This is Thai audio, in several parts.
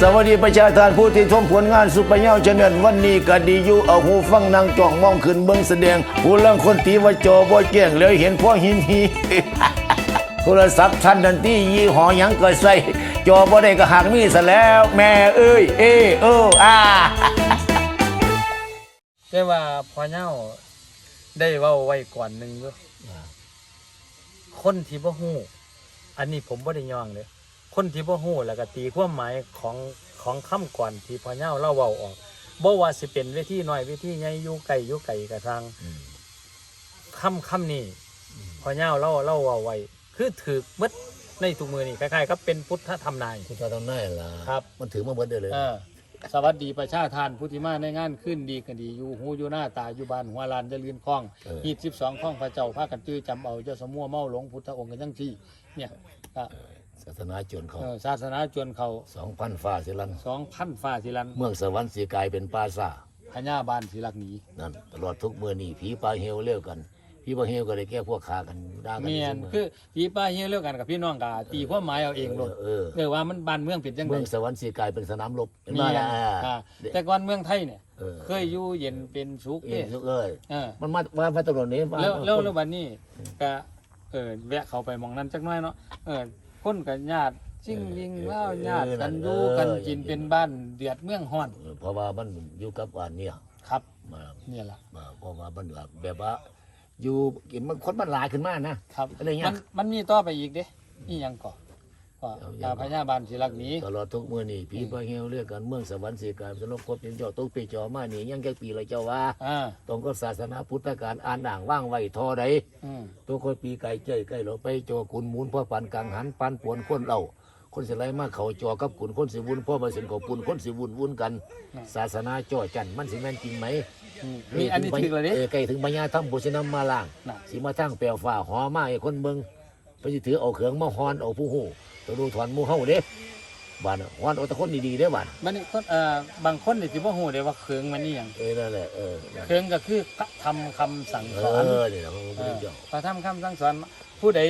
สวัสดีประชาชนผู้ที่ชมผลงานสุปเย้าชนเนนวันนี้ก็ดีอยู่เอาหูฟังนางจ้องมองขึ้นเบิ่งแสดงผู้ลังคนตีว่าจอบ่แจ้งเลยเห็นพวกหินหีโทรศัพท์ท่านดันที่ยี่หอยังก็ใส่จอบ่ได้ก็หักมีซะแล้ว แม่เอ้ยเอเอออ่าแต่ว่าพอเน่าได้เว้าไว้ก่อนหนึ่งอยู่คนที่บ่ฮู้อันนี้ผมบ่ได้ย่องเลย คนที่บ่ฮู้แล้วก็ตีความหมายของของคำก่อนที่พอเน่าเล่าเว้าออกบ่ว่าสิเป็นเวทีน้อยเวทีใหญ่อยู่ไกลอยู่ไกลกระทางคำคำนี้พอเน่าเล่าเล่าเว้าไว้คือถือมดในทุกมือนี่คล้ายๆกับเป็นพุทธธรรมนายคุณจะทำได้ล่ะครับ มันถือมาเบิดได้เลยเออสวัสดีประชาทานผู้ที่มาในงานขึ้นดีกันดีอยู่หูอยู่หน้าตาอยู่บ้านหัวลานเจะลืนคล้องเออหีบสิบสองคล้องพระเจ้าพากันจื้อจำเอาเจ้าสมัวเมาหลงพุทธองค์กันทั้งที่เนี่ยก็ ศาสนาจนเขาเออศาสนาจวนเขาสองพันฟ้าสิลัน สองพันฝ่าสิลันเมืองสวรรค์สีกลายเป็นปราสาทพญาบานสิลักหนีนั่นตลอดทุกเมื่อนี่ผีปลาเฮวเลี้ยวกันผีปลาเฮวก็เลยแก้พวกขากันด่ากันเมียนเสมอคือพี่ป้าเฮียเรื่องกันกับพี่น้องกาตีความหมายเอาเองโลดเออเออว่ามันบ้านเมืองเป็นจังไงเมืองสวรรค์สีกลายเป็นสนามรบเห็นไหมเมียนล่ะอ่าแต่ก่อนเมืองไทยเนี่ย เออเคยอยู่เย็นเป็นสุขเอเด้งเอ้ยเออ มันมาว่าพระตำรวจนี้มาแล้วแล้วคนแล้วบัดนี้ก็เออแวะเข้าไปหมองนั้นจักหน้อยเนาะเออ คนกับญาติจิ้งยิงเล่าญาติกันอยู่กันกินเป็นบ้านเดือดเมืองฮ้อนเออเพราะว่ามันอยู่กับอันเนี่ยครับมาเนี่ยล่ะมาเพราะว่ามันแบบว่า อยู่กินมันคนมันหลายขึ้นมากนะครับอะไรเงี้มัยนมันมีต่อไปอีกเด้นี่ยังก่อ ว่าเอายังพญาบาลศิลักหนีตลอดทุกเมื่อนี่ผีปลาเฮวเรียกกันเมืองสวรรค์สีกลายเป็นสนบครบเป็นเจ้าตุกปีจอมานี่ยังแค่ปีละเจ้าว่าอ่าตรงกับศาสนาพุทธการอ่านด่างว่างไว้ทอใดอืมตัวคนปีไก่เจ้ยใกล้เราไปจอกุนหมุนพ่อปันกังหันปันปวนคนเล่าคนสิไลมาเขาจอกับกุนคนสิวุนพ่อมาสินขอปุนคนสิวุนวุนกัน ศาสนาจ่อจันมันสิแม่นจริงไหมอืมมีอันนี้ถึงเลยเด้เออใกล้ถึงปัญญาธรรมบุษนำมาล่างน่ะสิมาทั้งแปลวฟ้าหอมาไอ้คนเบิง ไปสิถือเอาเขืองมาฮอนเอาผู้หูตัวดูถอนหมูเฮาเด้บ้านน่ะฮอนเอาแต่คนดีๆเด้บ้านบัดนี้คนเอ่อบางคนนี่สิบ่ฮู้เด้ว่าเคืองมันนี่หยังเออนั่นแหละเออนั่นเคืองก็คือพระธรรมคำสั่งเอสอนอนี่แหละพระพุทธเจ้าพระธรรมคำสั่งสอนผู้ใด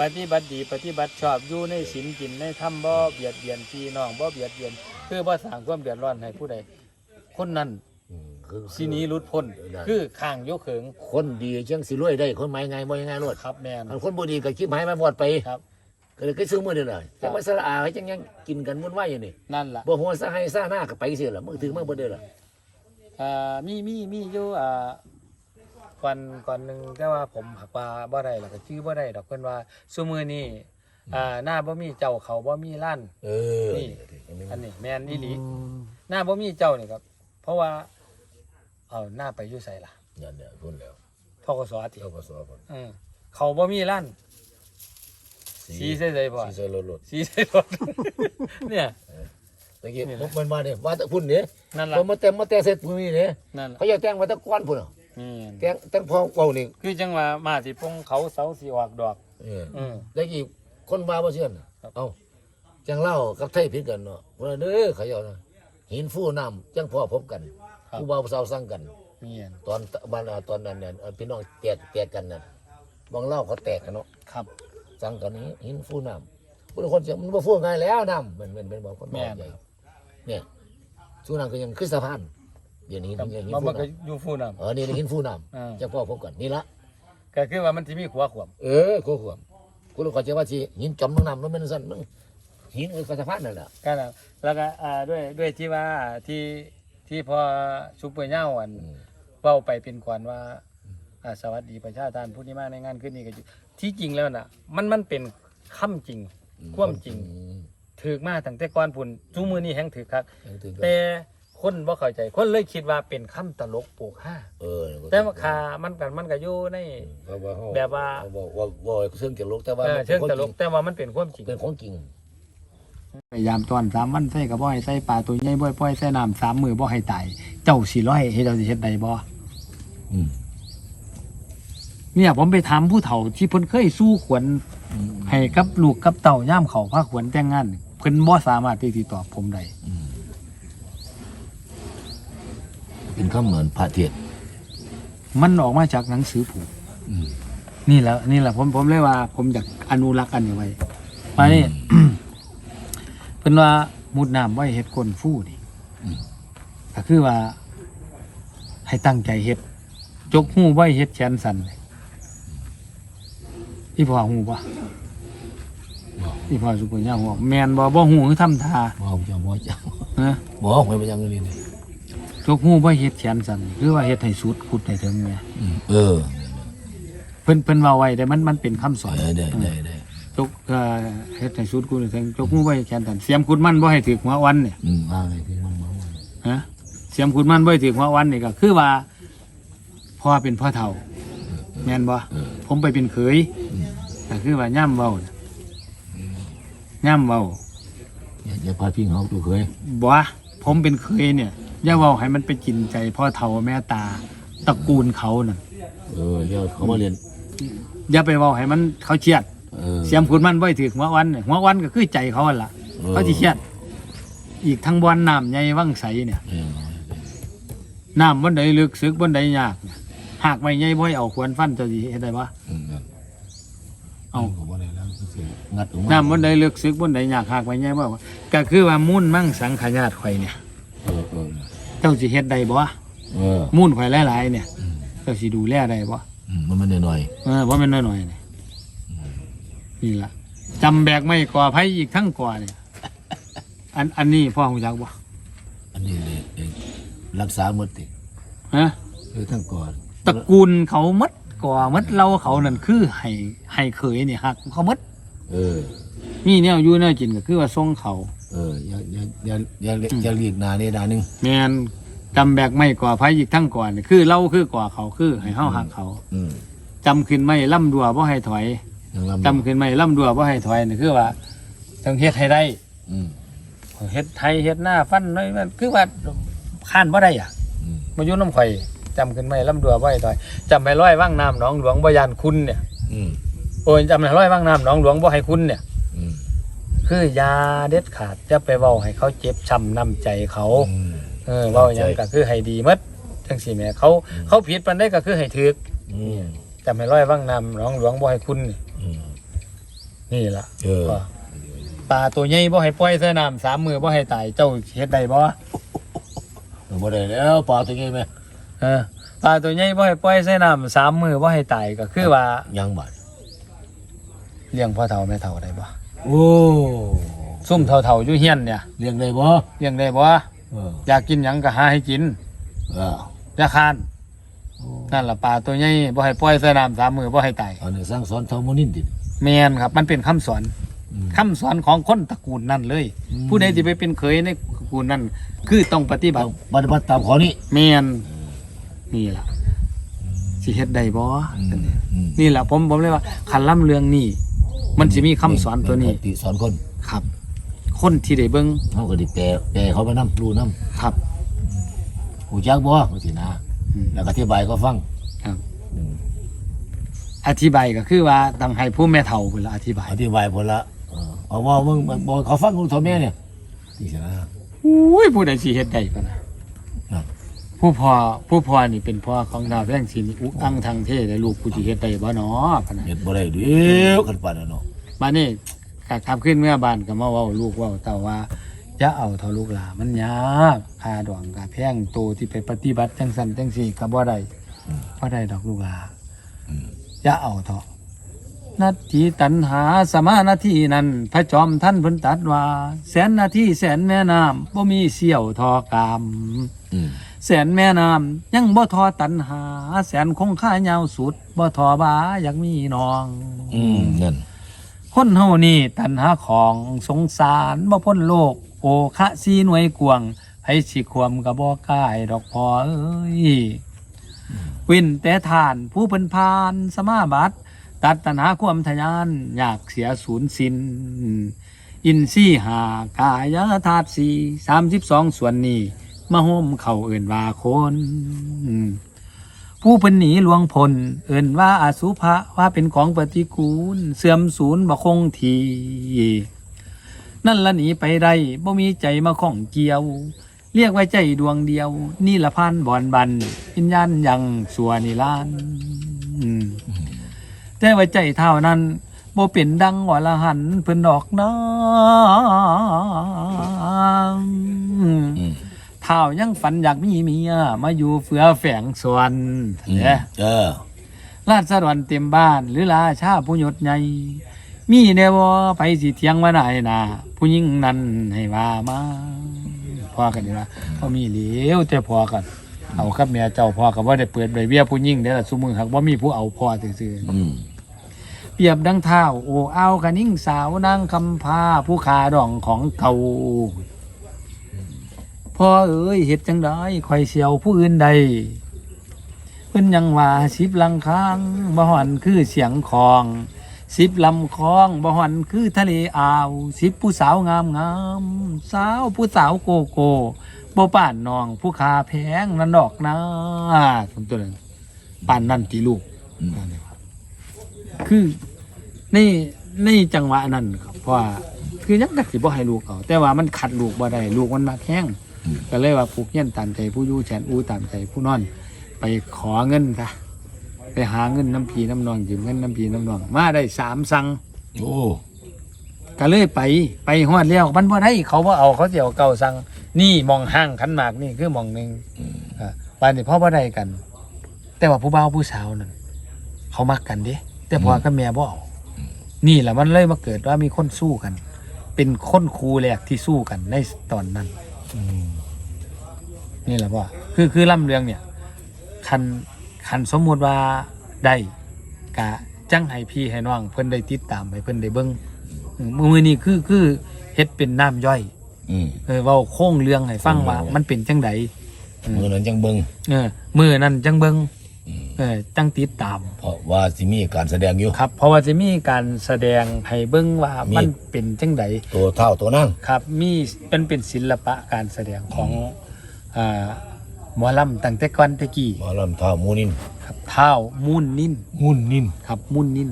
ปฏิบัติดีปฏิบัติชอบอยู่ในศีลกินในธรรมบ่เบียดเบียนพี่น้องบ่เบียดเบียน คือบ่สร้างความเดือดร้อนให้ผู้ใดคนนั้นอืม คือสิหนี้รุดพ้นเออได้คือข้างยกเขิงคนดีจังสิรวยได้คนหมายไงบ่ยังไงรวดครับแม่นอันคนบ่ดีก็คิดหมายมาหมดไปครับ ก็เลยก็ซื้อมือเดียวเลยครัจับงว่าสละอาให้จังยังกินกันวุ่นวายอยู่นี่นั่นล่ะบ่หัวซะให้ซะหน้าก็ไปเสียล่ะมือถือมาบ่ได้ล่ะอ่ามีมีมีอยู่อ่าก่อนก่อนหนึงแต่ว่าผมหักว่าบ่ได้แล้วก็ชื่อบ่ได้ดอกเพิ่นว่าซุมื้อนี้อ่าหน้าบ่มีเจ้าเขาบ่มีล้าน เออนี่ อันนี้แม่นอีหลีอืมหน้าบ่มีเจ้านี่ครับ เพราะว่า เอาหน้าไปอยู่ไสล่ะนั่นเนี่ยพุ่นแล้วทกสติเขาก็สอบพุ่นอืมเขาบ่มีล้านสีใส่ใส่พ่อสีใส่รถรถสีใส่รถ เนี่ย ตะกี้นี่ผนะมมันมาเนี่ยว่าแต่พุ่นเนี่ยนั่นล่ะผมมาแต่งมาแต่งเสร็จพุ่นนี่เนี่ยนั่นล่ะเขาอยากแต่งไว้แตะก้อนพุ่นอะนี่แต่งแต่งพอเว้านี่คือจังว่ามาสิปงเขาเสาสิออกดอก เออ อืมแล้วอีกคนมาบ่เชื่อน่ะครับ เอ้าจังเล่ากับไทยผิดกันเนาะว่าเด้อเขาเอานะหินฟูน้ำจังพ่อพบกัน ผู้บ่าวสาวสั่งกันมีอันตอนบ้านอ่าตอนนั้นเนี่ยเอ่อพี่น้องแตกแตกกันน่ะบางเล่าเขาแตกกันเนาะครับ สั่งกันนี้หินฟูน้ำบางคนจะมันบ่ฟูง่ายแล้วน้ำมันมันเป็นบางคนแม่น ใหญ่เนี่ยช่วงนั้นก็ยังขึ้นสะพานเดี๋ยวนี้ครับยังหินมันฟูมันก็น้ำอยู่ฟูน้ เออนี่หินฟูน้อ่าำจังพ่อพบกันนี่ละำก็คือว่ามันสิมีขัวขวมเออโคขวมกูรู้เขาใจว่าสิหินจอมน้ำมันเป็นสั่นมึงหินเออกระสะพานนั่นแหละก็นะแล้วก็อ่าด้วยด้วยที่ว่าที่ ที่พอซุปเปอร์เน่าอันอืมเว้าไปเป็นก่อนว่าอ่าสวัสดีประชาทานผู้ที่มาในงานขึ้นนี้ก็อยู่ที่จริงแล้วน่ะ มันมันเป็นคำจริง ความจริงอืมถือมาตั้งแต่ก่อนพุ่นจูมือนี้แห่งถือคักยังถึงกันแต่คนบ่เข้าใจคนเลยคิดว่าเป็นคำตลกโปกห้าเออแต่ว่าคามันกันมันก็อยู่ในเขาว่าเขาแบบว่าเขบอกว่าว่าเชิงตลกแต่ว่าเออมันเชิงตลกเป็นแต่ว่ามันเป็นความจริงของจริงเป็นของจริง พยายามตอนสามวันใส่กระบ่อยใส่ปลาตัวใหญ่บ่อยปล่อยใส่น้ำสามมือบ่ให้ตายเจ้าสิร้อยให้เจ้าสิเฮ็ดได้บ่อืมเนี่ยผมไปถามผู้เฒ่าที่เพิ่นเคยสู้ขวัญให้กับลูกกับเต่าย่ามเขาพาขวัญแต่งงานเพิ่นบ่สามารถที่สิตอบผมได้อืมเป็นคำเหมือนพระเทศน์มันออกมาจากหนังสือผูกอืมนี่แหละนี่แหละผมผมเลยว่า ผมอยากอนุรักษ์อันนี้ไว้มานี่ เพิ่นว่ามุดน้ำไว้เฮ็ดก้นฟู่นี่ก็คือว่า ให้ตั้งใจเฮ็ดจกหูไว้เฮ็ดแขนสั่นพี่พ่อหูปะพี่พ่อสุปัญญาหัวแมนบ่บ่หูคือทำท่าบอกจะบอกจะฮะบอกไปยังนี่นี่จกหูไว้เฮ็ดแขนสั่นคือว่าเฮ็ดให้สุดขุดให้ถึงแหมเออ เพิ่นเพิ่นว่าไว้แต่มันมันเป็นคำสอนได้ได้ได้ได้ จกเอ่อเฮ็ดให้สุดขุดให้ถึงจกหูไว้แขนสั่นเสียมขุดมันบ่ให้ถึกหัววันเนี่ยอืมว่าไงที่มันมาฮะเสียมขุดมันบ่ให้ถึกหัววันนี่ก็คือว่าพ่อเป็นพ่อเฒ่าแม่นบ่ผมไปเป็นเขยก็คือว่าย่ำเว้าน่ะย่ำเว้า อย่าอย่าพาพิงเขาตัวเคยบ่ว่าผมเป็นเคยเนี่ยอย่าเว้าให้มันไปกินใจพ่อเฒ่าแม่ตาตระกูลเขานั่นเออเดี๋ยวเขามาเรียนอย่าไปเว้าให้มันเขาเครียด เออเสียมขุดมันบ่ให้ถึกหัววันเนี่ยหัววันก็คือใจเขาหั่นล่ะเออเขาสิเครียดอีกทั้งบ่อนน้ำใหญ่วังใสเนี่ยเออน้ำบ่ใดลึกซึกบ่ใดยากเนี่ยหากไว้ใหญ่บ่ให้เอาควรฟันเจะสิเฮ็ดได้บ่อืมนั่นเอาเขาบ่ได้แล้วก็สิงัดออกมาน้ำบ่ใดลึกซึกบ่ใดยากหากไว้ใหญ่บ่ว่าก็คือว่ามุ่นมั่งสังขยาตข่อยเนี่ยเออเออเจ้าสิเฮ็ดได้บ่เออมุ่นข่อยหลายๆเนี่ยเจ้าสิดูแลได้บ่อืมมันมันหน่อยเออว่ามันน้อยๆนี่ นี่ละจำแบกไม่ก่อไผอีกทั้งก่อเนี่ยอันอันนี้พ่อหูจักบ่ๆอันนี้เลยเองรักษาหมดติฮะคือทั้งก่อนตระกูลเขาหมดก่อหมดเราเขานั่นคือให้ให้เคยนี่ฮักเขาหมดเออ มีแนวอยู่แนวกินก็คือว่าทรงเขา เอออย่าอย่าอย่าอย่าอย่าเรียกหนานี่ดานึงแม่นจำแบกไม่ก่อไผอีกทั้งก่อนี่คือเราคือก่อเขาคือให้เฮาฮักเขาอืมจำขึ้นไม่ล่ำดัวบ่ให้ถอยยังลำ จำขึ้นไม่ล่ำดัวบ่ให้ถอยนี่คือว่าต้องเฮ็ดให้ได้อืมเฮ็ดไทยเฮ็ดหน้าฟันน้อยมันคือว่าข้านบ่ได้อะอืมมาอยู่น้ำข่อยจำขึ้นไม่ลำดัวบ่ให้ถอยจำไปร้อยว่างน้ำหนองหลวงบ่ยานคุณเนี่ยอืมโอ้ยจำไปร้อยว่างน้ำหนองหลวงบ่ให้คุณเนี่ยอืมคือยาเด็ดขาดจะไปเว้าให้เขาเจ็บช้ำน้ำใจเขาอืมเออเว้าหยังก็คือให้ดีหมดจังซี่แหม่เขาเขาผิดปานใดก็คือให้ถูกอืมจำไปร้อยว่างน้ำหนองหลวงบ่ให้คุณนี่อืม นี่ล่ะเออ ว่าปลาตัวใหญ่บ่ให้ปล่อยใส่น้ำสามมือบ่ให้ตายเจ้าเฮ็ดได้บ่เออบ่ได้แล้วปลาตัวนี้ไหมเออปลาตัวใหญ่บ่ให้ปล่อยใส่น้ำสามมือบ่ให้ตายก็คือว่ายังบาดเลี้ยงพ่อเฒ่าแม่เฒ่าได้บ่โอ้ซุ่มเฒ่าๆอยู่เฮียนเนี่ยเลี้ยงได้บ่เลี้ยงได้บ่เอออยากกินหยังก็หาให้กินเอออย่าคร้านนั่นล่ะปลาตัวใหญ่บ่ให้ปล่อยใส่น้ำสามมือบ่ให้ตายอันนี้สร้างสอนเท่ามุนินติ แม่นครับ มันเป็นคำสอนอืมคำสอนของคนตระกูลนั่นเลยอืมผู้ใดที่ไปเป็นเคยในตระกูลนั่นคือต้องปฏิบัต้ติองปฏิบัติตามข้อนี้แม่นนี่ล่ะสิเฮ็ดได้บ่อืมอืมนี่แหละผมผมเลยว่าคันล่ำเรื่องนี่มันจะมีคำสอนตัวนี้เป็คติสอนคนครับ คนที่ได้เบิ่งเขาก็ได้แปลแปลเขาไปนํรู้นํครับหูจักบ่จังซี่นะอืมแล้วก็อธิบายเขาฟังครับ อืมอธิบายก็คือว่าต้องให้ผู้แม่เฒ่าเพิ่นละอธิบายอธิบายผลละเออเอาว่ามึงบอกเขาฟังกูเท่าแม่เนี่ยนี่สินะอุ้ยผู้ใดสิเฮ็ดได้ปะนะครับผู้พ่อผู้พ่อนี่เป็นพ่อของดาวแรงศิลป์อุกอังทางเทได้ลูกผู้สิเฮ็ดได้บ่เนาะพะนะเฮ็ดบ่ได้เดียวกันปานนั้นเนาะบัดนี้กขับขึ้นเมื่อบ้านก็มาเว้าลูกเว้าเต่าว่าอย่าเอาเท่าลูกหลามันยากค่าดองค่าแพงโตที่ไปปฏิบัติจังซั่นจังซี่ก็บ่ได้บ่ได้ดอกลูกหลา อืมอย่าเอาเถอะนาทีตันหาสมานาทีนั้นพระจอมท่านเพิ่นตรัดว่า แสนนาทีแสนแม่น้ำบ่มีเสี่ยวทอกามอืมแสนแม่น้ำยังบ่ทอตันหา แสนคงค่ายาวสุดบ่ทอบาอยากมีน้อง อืมนั่นคนเฮานี่ตันหาของสงสารบ่พ้นโลก โอคะสีหน่วยกวงไผสิควมก็บ่กล้ายดอกพอเอ้ย วินแต่ทานผู้เพิ่นพานสมาบัติ ตัดตัณหาความทะยานอยากเสียศูนย์สินอินซี่หากายธาตุสี่สามสิบสองส่วนนี้มาโฮมเข่าเอื่นว่าคนผู้เพิ่นหนีหลวงพล เอื่นว่าอาสุภะว่าเป็นของปฏิกูล เสื่อมศูนย์บ่คงที นั่นละหนีไปได้บ่มีใจมาข้องเกี่ยว เรียกไว้ใจดวงเดียว นี่ละพันบอนบันวิญญาณยังสัวนิลานอืมแต่ไว้ใจเท่านั้นบ่เป็นดังวรหันต์เพิ่นดอกนาเท่ายังฝันอยากมีเมียมาอยู่เฟือแฝงสวนเนี่ยเออราชดรเต็มบ้าน หรือราชาผู้ยศใหญ่มีแนวไปสิเทียงว่าไหนนะผู้หญิงนั้นให้ว่ามา พอกันดีละพอมีเหลียวแต่พอกัน เอาครับแม่เจ้าพ่อกับว่าได้เปิดใบเบี้ยผู้หญิงเด้อล่ะซุมือหักว่ามีผู้เอาพ่อซื่อๆ อืม เปรียบดังเท้าโอ้เอากะนิ่งสาวนางคำพาผู้ขาดองของเก่าพ่อเอ้ยเห็ดจังได้คอยเสียวผู้อื่นใดเพิ่นยังว่าสิบลังค้างบ่หอนคือเสียงของ สิบลำคลองบ่หอนคือทะเลอ่าวสิบผู้สาวงามงามสาวผู้สาวโกโก้บ่ป่านน้องผู้ขาแพงนั่นดอกนะผมตัวนึงป่านนั่นตีลูกอืมคือในในจังหวะนั้นครับเพราะว่าคือยังดักสิบ่ให้ลูกเอาแต่ว่ามันขัดลูกบ่ได้ลูกมันมักแห้งก็เลยว่าผูกเงี้ยนตามใจผู้อยู่แฉนอูตามใจผู้นอน ไปขอเงินค่ะ ไปหาเงินน้ำพีน้ำนองยืมเงินน้ำพีน้ำนอง มาได้สามสังโอ้ก็เลยไปไปฮอดแล้วมันบ่ได้เขาบ่เอาเขาสิเอาเก่าสังนี่มองห้างขันหมากนี่คือมองหนึ่งอืมอ่าปานนี้พ่อบ่ได้กัน แต่ว่าผู้บ่าวผู้สาวนั่นเขามักกันเด้แต่พ่อกับแม่บ่เอานี่แหละมันเลยมาเกิดว่ามีคนสู้กัน เป็นคนครูแรกที่สู้กันในตอนนั้นอืมนี่แหละพ่อคือคือล่ำเรื่องเนี่ยคัน คันสมมุติว่าได้กะจังให้พี่ให้น้องเพิ่นได้ติดตามให้เพิ่นได้เบิ่งอืมมือนี้คือคือเฮ็ดเป็นน้ำย่อยอืมเออเว้าโค้งเรื่องให้ฟังว่าอืมมันเป็นจังไดมือนั้นจังเบิงเออมือนั้นจังเบิ่งอืมเออจังติดตาม เพราะว่าสิมีการแสดงอยู่ครับ เพราะว่าจะมีการแสดงให้เบิ่งว่ามีมันเป็นจังไดตัวเท่าตัวนั่งครับ มีเป็นเป็นศิลปะการแสดงของอ่า หมอลำตั้งแต่ก่อนแตะกี้หมอลำเท่ามูนินครับเท้ามุ่นนิ่นมุนนินครับมุ่นนิ่น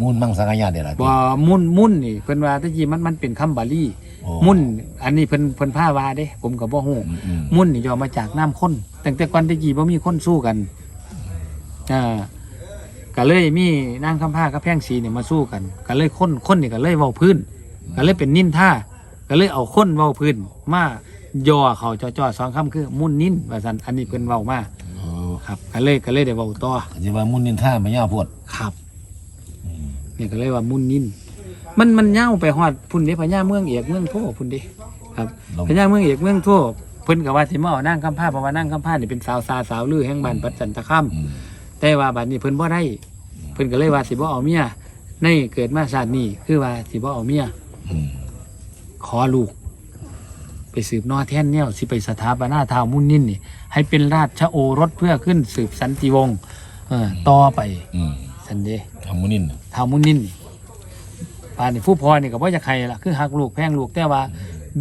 มูนมังสังกายาเดี๋ยวละบ่มุ่นมุ่นนี่เพิ่นว่าแตะกี้มันมันเป็นคำบาลีโอ้มุ่น อันนี้เพิ่นเพิ่นพาว่าเด้ ผมก็บ่ฮู้อืมอืมมุ่นนี่ย่อมาจากน้ำข้นตั้งแต่ก่อนแตะกี้บ่มีคนสู้กันอ่าก็เลยมีนางคำผ้ากับแพงสีเนี่ยมาสู้กันก็เลยคนคนนี่ก็เลยเว้าพื้นก็เลยเป็นนินท่าก็เลยเอาคนเว้าพื้นมา ย่อเขาจ่อๆสองคำคือ มุ่นนินว่าซั่นอันนี้เพิ่นเว้ามาโอ้ครับก็เลยก็เลยได้เว้าต่อจะว่ามุนนินท่าไม่ยาวโพดครับ นี่ก็เลยว่ามุ่นนินมันมันย่าวไปฮอดพุ่นเด้พญาเมืองเอกเมืองโทพุ่นเด้ครับลงพญาเมืองเอกเมืองโทเพิ่นก็ว่าสิมาเอานางคำผ้าเพราะว่านางคำผ้านี่เป็นสาวซาสาวลือแห่งบ้านปัจจันตคามอืมแต่ว่าบัดนี้เพิ่นบ่ได้ เพิ่นก็เลยว่าสิบ่เอาเมียในเกิดมาชาตินี้คือว่าสิบ่เอาเมียอืมขอลูก ไปสืบนอแท่นเนี่ยสิไปสถาปนาท้าวมุ่นนิ่นนี่ ให้เป็นราชโอรสเพื่อขึ้นสืบสันติวงศ์เออต่อไปอืมสันเดทำมูนินท้าวมุ่นนิ่นนี่ป่านนี่ผู้พ่อนี่ก็บ่อยากให้ล่ะคือหักลูกแพงลูกแต่ว่า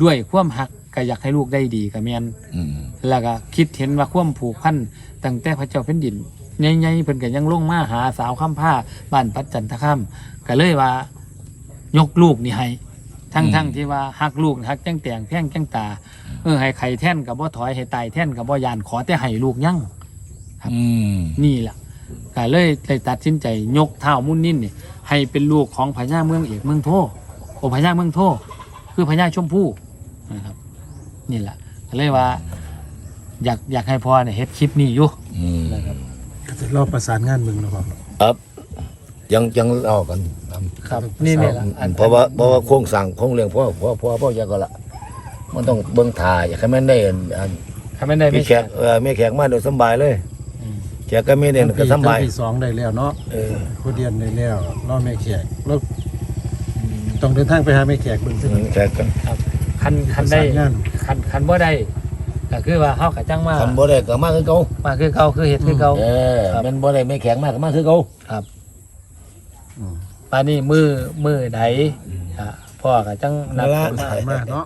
ด้วยความหักก็อยากให้ลูกได้ดีก็แม่น อืมแล้วก็คิดเห็นว่าความผูกพันตั้งแต่พระเจ้าแผ่นดินใหญ่ๆเพิ่นก็ยังลงมาหาสาวข้ามผ้าบ้านปัจจันทคามก็เลยว่ายกลูกนี่ให้ ทั้งทั้งที่ว่าหักลูกหักจังแต่งแพ่งจังตาเออให้ไข่แท่นกับบ่ถอยให้ตายแท่นกับบ่ยานขอแต่ให้ลูกยั่งอืมนี่แหละก็เลยเลยตัดสินใจยกเท้ามุ่นนิ่นนี่ให้เป็นลูกของพญาเมืองเอกเมืองโทโอพญาเมืองโทคือพญาชมพู่นะครับ นี่แหละก็เลยว่า อยากอยากให้พ่อเนี่ยเฮ็ดคลิปนี้อยู่อืมนะครับก็จะรอประสานงานมึงเนาะครับครับ ยังยังเอากันทำครับ นี่นี่แหละอันเพราะว่าเพราะว่าโครงสั่งโครงเรื่องพ่อพ่อพ่อพ่ออยากก็ละมันต้องเบิ่งถ่ายอยากให้มันได้อันอันถ้าไม่ได้มีไม่แขกเออมีแขกมาโดยสำบายเลยอืมแขกก็มีเด่นก็สำบายปีสองได้แล้วเนาะเออผู้เดียนได้แล้วรอแม่แขกแล้วต้องเดินทางไปหาแม่แขกเบิ่งซึ่งแขกก็ครับคันปคันระได้สานงานคันคันบ่ได้ก็คือว่าเฮาก็จังมาคันบ่ได้ก็มาคือเก่ามาคือเก่าคือเฮ็ดคือเก่า เออครับ แมันบ่ได้ไม่แข็งมากก็มาคือเก่าครับอืม ปานนี้มือมือใดอะพ่อก็จังนัดนั่นล่ะกันสายมากเนาะ